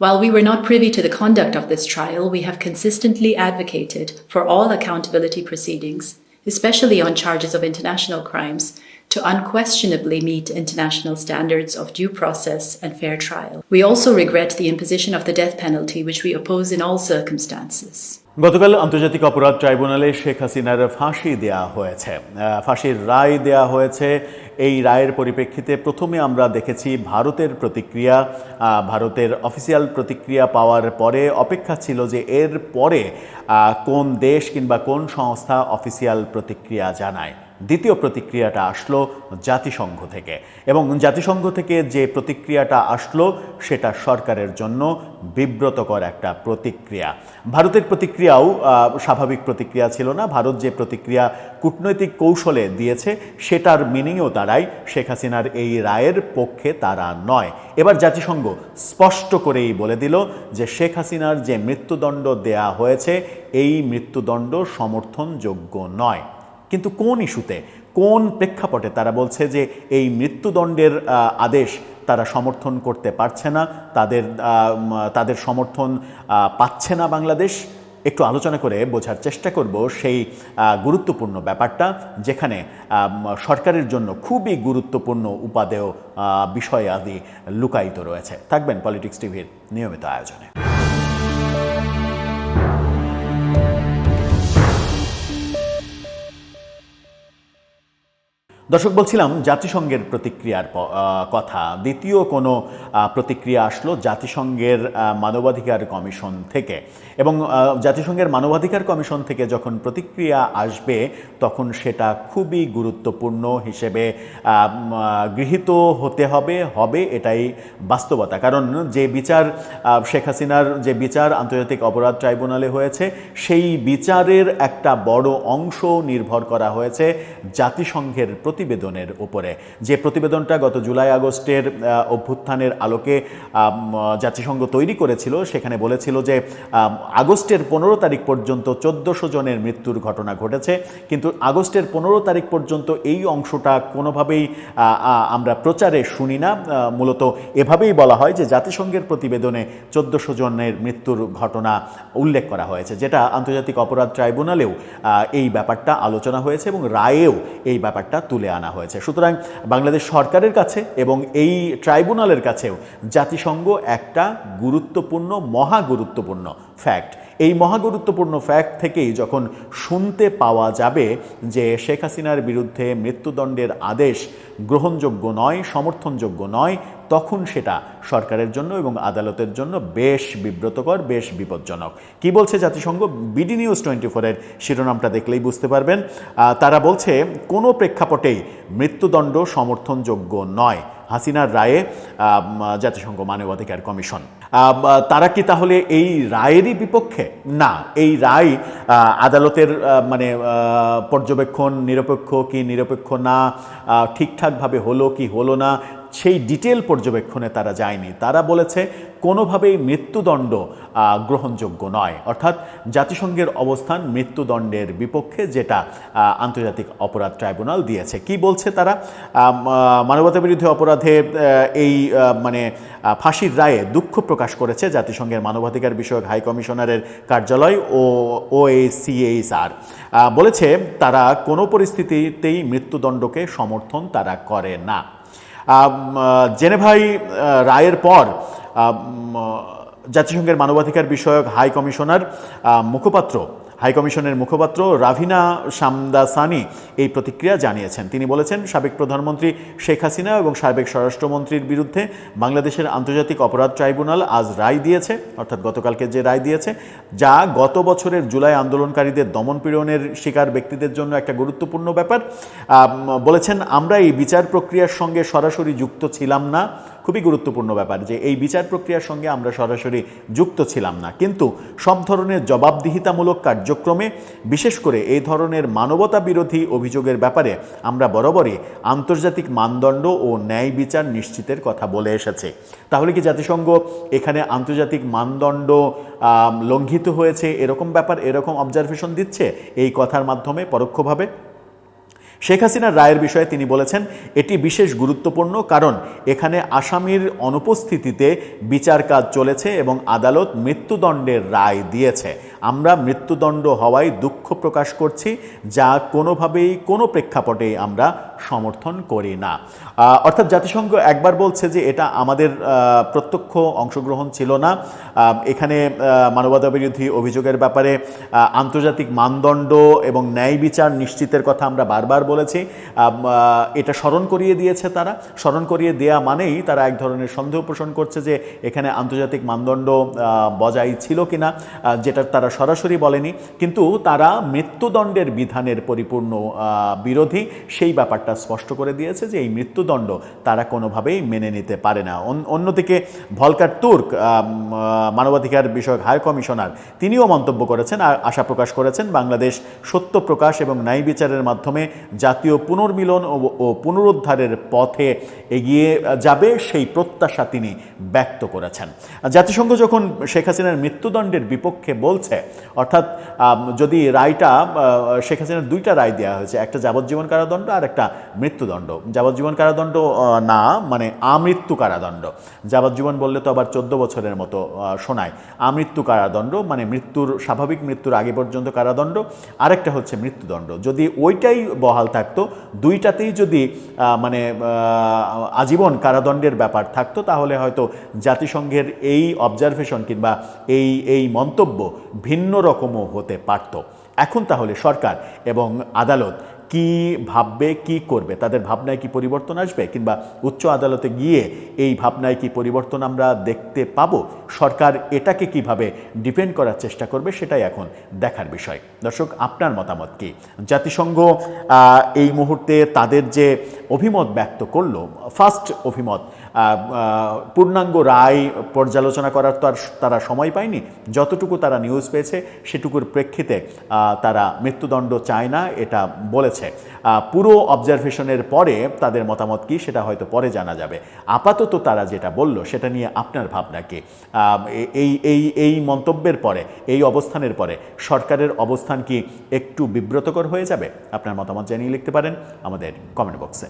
While we were not privy to the conduct of this trial, we have consistently advocated for all accountability proceedings, especially on charges of international crimes, to unquestionably meet international standards of due process and fair trial. We also regret the imposition of the death penalty, which we oppose in all circumstances. গতকাল আন্তর্জাতিক অপরাধ ট্রাইব্যুনালে শেখ হাসিনার ফাঁসি দেয়া হয়েছে ফাঁসির রায় দেয়া হয়েছে এই রায়ের পরিপ্রেক্ষিতে প্রথমে আমরা দেখেছি ভারতের প্রতিক্রিয়া ভারতের অফিসিয়াল প্রতিক্রিয়া পাওয়ার পরে অপেক্ষা ছিল যে এর পরে কোন দেশ কিংবা কোন সংস্থা অফিসিয়াল প্রতিক্রিয়া জানায় দ্বিতীয় প্রতিক্রিয়াটা আসলো জাতিসংঘ থেকে। এবং জাতিসংঘ থেকে যে প্রতিক্রিয়াটা আসলো, সেটা সরকারের জন্য বিব্রতকর একটা প্রতিক্রিয়া। ভারতের প্রতিক্রিয়াও স্বাভাবিক প্রতিক্রিয়া ছিল না। ভারত যে প্রতিক্রিয়া কূটনৈতিক কৌশলে দিয়েছে, সেটার মিনিংও তারাই। শেখ হাসিনার এই রায়ের পক্ষে তারা নয়। এবার জাতিসংঘ স্পষ্ট করেই বলে দিল যে, শেখ হাসিনার যে মৃত্যুদণ্ড দেয়া হয়েছে, এই মৃত্যুদণ্ড সমর্থনযোগ্য নয়। কিন্তু কোন ইস্যুতে, কোন প্রেক্ষাপটে তারা বলছে যে এই মৃত্যুদণ্ডের আদেশ তারা সমর্থন করতে পারছে না, তাদের তাদের সমর্থন পাচ্ছে না বাংলাদেশ? একটু আলোচনা করে বোঝার চেষ্টা করব সেই গুরুত্বপূর্ণ ব্যাপারটা, যেখানে সরকারের জন্য খুবই গুরুত্বপূর্ণ উপাদেয় বিষয় আদি লুকায়িত রয়েছে। থাকবেন পলিটিক্স টিভির নিয়মিত আয়োজনে। দর্শক, বলছিলাম জাতিসংঘের প্রতিক্রিয়ার কথা। দ্বিতীয় কোনো প্রতিক্রিয়া আসলো জাতিসংঘের মানবাধিকার কমিশন থেকে। এবং জাতিসংঘের মানবাধিকার কমিশন থেকে যখন প্রতিক্রিয়া আসবে, তখন সেটা খুবই গুরুত্বপূর্ণ হিসেবে গৃহীত হতে হবে হবে এটাই বাস্তবতা। কারণ যে বিচার শেখ হাসিনার যে বিচার, আন্তর্জাতিক অপরাধ ট্রাইব্যুনালে হয়েছে, সেই বিচারের একটা বড় অংশ নির্ভর করা হয়েছে জাতিসংঘের প্রতিবেদনের উপরে। যে প্রতিবেদনটা গত জুলাই আগস্টের অভ্যুত্থানের আলোকে জাতিসংঘ তৈরি করেছিল, সেখানে বলেছিল যে আগস্টের পনেরো তারিখ পর্যন্ত চোদ্দশো জনের মৃত্যুর ঘটনা ঘটেছে। কিন্তু আগস্টের পনেরো তারিখ পর্যন্ত এই অংশটা কোনোভাবেই আমরা প্রচারে শুনি না। মূলত এভাবেই বলা হয় যে, জাতিসংঘের প্রতিবেদনে চোদ্দশো জনের মৃত্যুর ঘটনা উল্লেখ করা হয়েছে, যেটা আন্তর্জাতিক অপরাধ ট্রাইব্যুনালেও এই ব্যাপারটা আলোচনা হয়েছে এবং রায়েও এই ব্যাপারটা তুলে আনা হয়েছে। সুতরাং বাংলাদেশ সরকারের কাছে এবং এই ট্রাইব্যুনালের কাছেও জাতিসংঘ একটা গুরুত্বপূর্ণ, মহা গুরুত্বপূর্ণ ফ্যাক্ট এই মহা গুরুত্বপূর্ণ ফ্যাক্ট থেকেই যখন শুনতে পাওয়া যাবে যে শেখ হাসিনার বিরুদ্ধে মৃত্যুদণ্ডের আদেশ গ্রহণযোগ্য নয়, সমর্থনযোগ্য নয় তখন সেটা সরকারের জন্য এবং আদালতের জন্য বেশ বিব্রতকর, বেশ বিপজ্জনক। কি বলছে জাতিসংঘ? বিডি নিউজ টোয়েন্টি ফোরের শিরোনামটা দেখলেই বুঝতে পারবেন। তারা বলছে, কোনো প্রেক্ষাপটেই মৃত্যুদণ্ড সমর্থনযোগ্য নয় হাসিনার রায়ে জাতিসংঘ মানবাধিকার কমিশন। তারা কি তাহলে এই রায়েরই বিপক্ষে? না, এই রায় আদালতের মানে পর্যবেক্ষণ নিরপেক্ষ কি নিরপেক্ষ না ঠিকঠাকভাবে হলো কি হলো না সেই ডিটেল পর্যবেক্ষণে তারা যায়নি। তারা বলেছে কোনোভাবেই মৃত্যুদণ্ড গ্রহণযোগ্য নয়। অর্থাৎ জাতিসংঘের অবস্থান মৃত্যুদণ্ডের বিপক্ষে যেটা আন্তর্জাতিক অপরাধ ট্রাইব্যুনাল দিয়েছে। কি বলছে তারা? আম, আহ, মানবতা বিরোধী অপরাধে এই মানে ফাঁসির রায়ে দুঃখ প্রকাশ করেছে জাতিসংঘের মানবাধিকার বিষয়ক হাই কমিশনারের কার্যালয় ও ওএসিএইচআর। বলেছে তারা কোনো পরিস্থিতিতেই মৃত্যুদণ্ডকে সমর্থন তারা করে না। জেনেভাই রায়ের পর জাতিসংঘের মানবাধিকার বিষয়ক হাই কমিশনার মুখপাত্র হাই কমিশনের মুখপাত্র রাভিনা সামদাসানি এই প্রতিক্রিয়া জানিয়েছেন। তিনি বলেছেন, সাবেক প্রধানমন্ত্রী শেখ হাসিনা এবং সাবেক স্বরাষ্ট্রমন্ত্রীর বিরুদ্ধে বাংলাদেশের আন্তর্জাতিক অপরাধ ট্রাইব্যুনাল আজ রায় দিয়েছে, অর্থাৎ গতকালকে যে রায় দিয়েছে, যা গত বছরের জুলাই আন্দোলনকারীদের দমনপীড়নের শিকার ব্যক্তিদের জন্য একটা গুরুত্বপূর্ণ ব্যাপার। বলেছেন, আমরা এই বিচার প্রক্রিয়ার সঙ্গে সরাসরি যুক্ত ছিলাম না। খুবই গুরুত্বপূর্ণ ব্যাপার যে এই বিচার প্রক্রিয়ার সঙ্গে আমরা সরাসরি যুক্ত ছিলাম না। কিন্তু সব ধরনের জবাবদিহিতামূলক কার্যক্রমে, বিশেষ করে এই ধরনের মানবতা বিরোধী অভিযোগের ব্যাপারে আমরা বরাবরই আন্তর্জাতিক মানদণ্ড ও ন্যায় বিচার নিশ্চিতের কথা বলে এসেছে। তাহলে কি জাতিসংঘ এখানে আন্তর্জাতিক মানদণ্ড লঙ্ঘিত হয়েছে, এরকম ব্যাপার, এরকম অবজারভেশন দিচ্ছে? এই কথার মাধ্যমে পরোক্ষভাবে? শেখ হাসিনার রায়ের বিষয়ে তিনি বলেছেন, এটি বিশেষ গুরুত্বপূর্ণ কারণ এখানে আসামির অনুপস্থিতিতে বিচার কাজ চলেছে এবং আদালত মৃত্যুদণ্ডের রায় দিয়েছে। আমরা মৃত্যুদণ্ড হওয়ায় দুঃখ প্রকাশ করছি, যা কোনোভাবেই কোনো প্রেক্ষাপটেই আমরা সমর্থন করি না। অর্থাৎ জাতিসংঘ একবার বলছে যে এটা আমাদের প্রত্যক্ষ অংশগ্রহণ ছিল না। এখানে মানবতাবিরোধী অভিযোগের ব্যাপারে আন্তর্জাতিক মানদণ্ড এবং ন্যায় বিচার নিশ্চিতের কথা আমরা বারবার বলেছি। এটা স্মরণ করিয়ে দিয়েছে তারা। স্মরণ করিয়ে দেয়া মানেই তারা এক ধরনের সন্দেহ পোষণ করছে যে এখানে আন্তর্জাতিক মানদণ্ড বজায় ছিল কিনা যেটা তারা সরাসরি বলেনি। কিন্তু তারা মৃত্যুদণ্ডের বিধানের পরিপূর্ণ বিরোধী। সেই ব্যাপারটা স্পষ্ট করে দিয়েছে যে এই মৃত্যুদণ্ড তারা কোনোভাবেই মেনে নিতে পারে না। অন্যদিকে ভলকার তুর্ক মানবাধিকার বিষয়ক হাই কমিশনার, তিনিও মন্তব্য করেছেন আর আশা প্রকাশ করেছেন বাংলাদেশ সত্য প্রকাশ এবং ন্যায় বিচারের মাধ্যমে জাতীয় পুনর্মিলন ও পুনরুদ্ধারের পথে এগিয়ে যাবে সেই প্রত্যাশা তিনি ব্যক্ত করেছেন। জাতিসংঘ যখন শেখ হাসিনার মৃত্যুদণ্ডের বিপক্ষে বলছে, অর্থাৎ যদি রায়টা শেখ হাসিনার দুইটা রায় দেওয়া হয়েছে, একটা যাবজ্জীবন কারাদণ্ড আর একটা মৃত্যুদণ্ড। যাবজ্জীবন কারাদণ্ড না মানে আমৃত্যু কারাদণ্ড। যাবজ্জীবন বললে তো আবার চোদ্দ বছরের মতো শোনায়। আমৃত্যু কারাদণ্ড মানে মৃত্যুর, স্বাভাবিক মৃত্যুর আগে পর্যন্ত কারাদণ্ড। আরেকটা হচ্ছে মৃত্যুদণ্ড। যদি ওইটাই বহাল থাকতো, দুইটাতেই যদি মানে আজীবন কারাদণ্ডের ব্যাপার থাকতো, তাহলে হয়তো জাতিসংঘের এই অবজারভেশন কিংবা এই এই মন্তব্য ভিন্ন রকমও হতে পারত। এখন তাহলে সরকার এবং আদালত কি ভাববে, কি করবে? তাদের ভাবনায় কি পরিবর্তন আসবে? কিংবা উচ্চ আদালতে গিয়ে এই ভাবনায় কি পরিবর্তন আমরা দেখতে পাবো? সরকার এটাকে কীভাবে ডিপেন্ড করার চেষ্টা করবে সেটাই এখন দেখার বিষয়। দর্শক, আপনার মতামত কি? জাতিসংঘ এই মুহূর্তে তাদের যে অভিমত ব্যক্ত করল ফার্স্ট অভিমত পূর্ণাঙ্গ রায় পর্যালোচনা করার তো আর তারা সময় পায়নি। যতটুকু তারা নিউজ পেয়েছে, সেটুকুর প্রেক্ষিতে তারা মৃত্যুদণ্ড চায় না, এটা বলেছে। পুরো অবজারভেশনের পরে তাদের মতামত কি, সেটা হয়তো পরে জানা যাবে। আপাতত তারা যেটা বলল, সেটা নিয়ে আপনার ভাবনা কি? এই এই এই মন্তব্যের পরে, এই অবস্থানের পরে, সরকারের অবস্থান কি একটু বিব্রতকর হয়ে যাবে? আপনার মতামত জানিয়ে লিখতে পারেন আমাদের কমেন্ট বক্সে